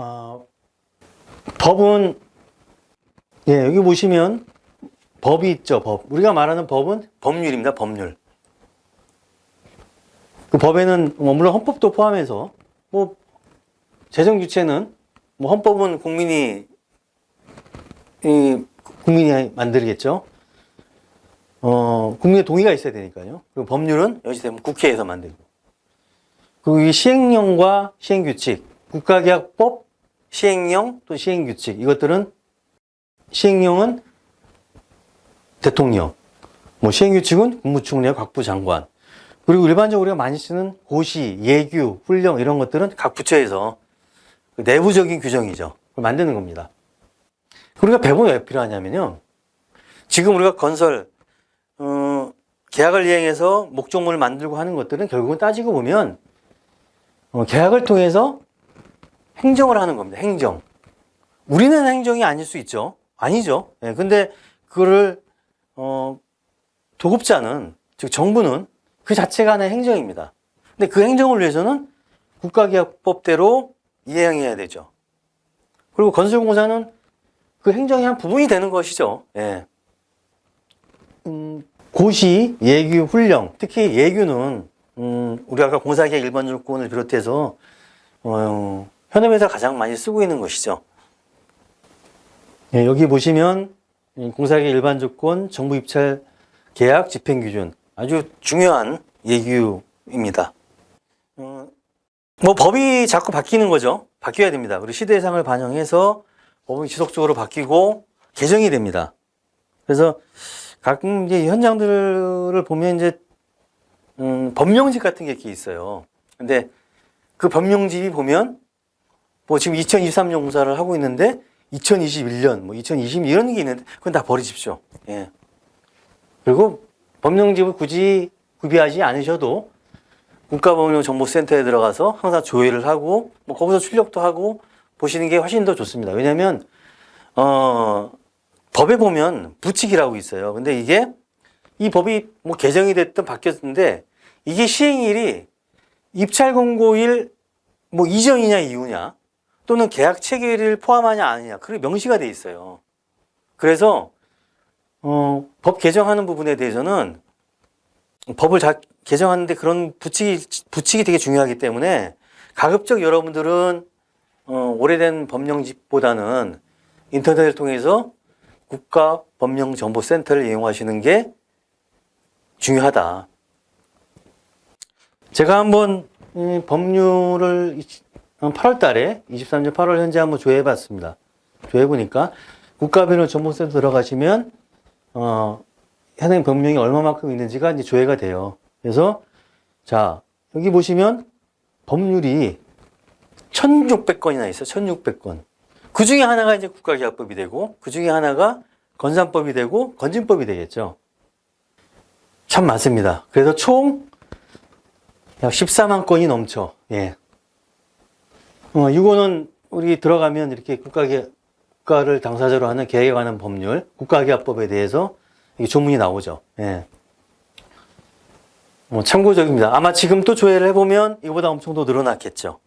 어, 법은 예, 여기 보시면 법이 있죠, 법. 우리가 말하는 법은 법률입니다, 법률. 그 법에는 뭐 물론 헌법도 포함해서 뭐 재정 주체는 뭐 헌법은 국민이 이 국민이 만들겠죠. 어, 국민의 동의가 있어야 되니까요. 그리고 법률은 여기 되면 국회에서 만들고. 그리고 이 시행령과 시행규칙, 국가계약법, 시행령 또 시행규칙 이것들은 시행령은 대통령, 뭐 시행규칙은 국무총리와 각부 장관. 그리고 일반적으로 우리가 많이 쓰는 고시, 예규, 훈령 이런 것들은 각 부처에서 그 내부적인 규정이죠. 만드는 겁니다. 우리가 배분이 왜 필요하냐면요. 지금 우리가 건설, 어, 계약을 이행해서 목적물을 만들고 하는 것들은 결국은 따지고 보면 어, 계약을 통해서 행정을 하는 겁니다. 행정. 우리는 행정이 아닐 수 있죠. 아니죠. 예, 근데 그거를 어, 도급자는 즉 정부는 그 자체가 하나의 행정입니다. 근데 그 행정을 위해서는 국가계약법대로 이행해야 되죠. 그리고 건설공사는 그 행정의 한 부분이 되는 것이죠. 예. 음, 고시, 예규, 훈령, 특히 예규는 음, 우리 아까 공사계약 일반 조건을 비롯해서 어, 현업에서 가장 많이 쓰고 있는 것이죠. 예, 여기 보시면 이 공사계약 일반 조건, 정부 입찰 계약 집행 기준 아주 중요한 예규입니다. 어, 뭐 법이 자꾸 바뀌는 거죠. 바뀌어야 됩니다. 그리고 시대상을 반영해서 법은 지속적으로 바뀌고 개정이 됩니다. 그래서 가끔 이제 현장들을 보면 이제 음, 법령집 같은 게 있어요. 근데 그 법령집이 보면 뭐 지금 2023년 공사를 하고 있는데 2021년, 뭐 2020 이런 게 있는데 그건 다 버리십시오. 예. 그리고 법령집을 굳이 구비하지 않으셔도 국가법령정보센터에 들어가서 항상 조회를 하고 뭐 거기서 출력도 하고 보시는 게 훨씬 더 좋습니다. 왜냐하면 어, 법에 보면 부칙이라고 있어요. 근데 이게 이 법이 뭐 개정이 됐든 바뀌었는데 이게 시행일이 입찰 공고일 뭐 이전이냐 이후냐 또는 계약 체결일 포함하냐 아니냐 그게 명시가 돼 있어요. 그래서 어, 법 개정하는 부분에 대해서는 법을 잘 개정하는데 그런 부칙이 부칙이 되게 중요하기 때문에 가급적 여러분들은 어, 오래된 법령집보다는 인터넷을 통해서 국가 법령 정보 센터를 이용하시는 게 중요하다. 제가 한번 이 법률을 8월 달에 23년 8월 현재 한번 조회해 봤습니다. 조회해 보니까 국가법령 정보센터 들어가시면 어, 현행 법령이 얼마만큼 있는지가 이제 조회가 돼요. 그래서 자, 여기 보시면 법률이 1600건이나 있어요. 1600건. 그 중에 하나가 이제 국가계약법이 되고, 그 중에 하나가 건산법이 되고, 건진법이 되겠죠. 참 많습니다. 그래서 총 약 14만 건이 넘죠. 예. 어, 이거는 우리 들어가면 이렇게 국가계, 국가를 당사자로 하는 계획에 관한 법률, 국가계약법에 대해서 이게 조문이 나오죠. 예. 뭐 참고적입니다. 아마 지금 또 조회를 해보면 이거보다 엄청 더 늘어났겠죠.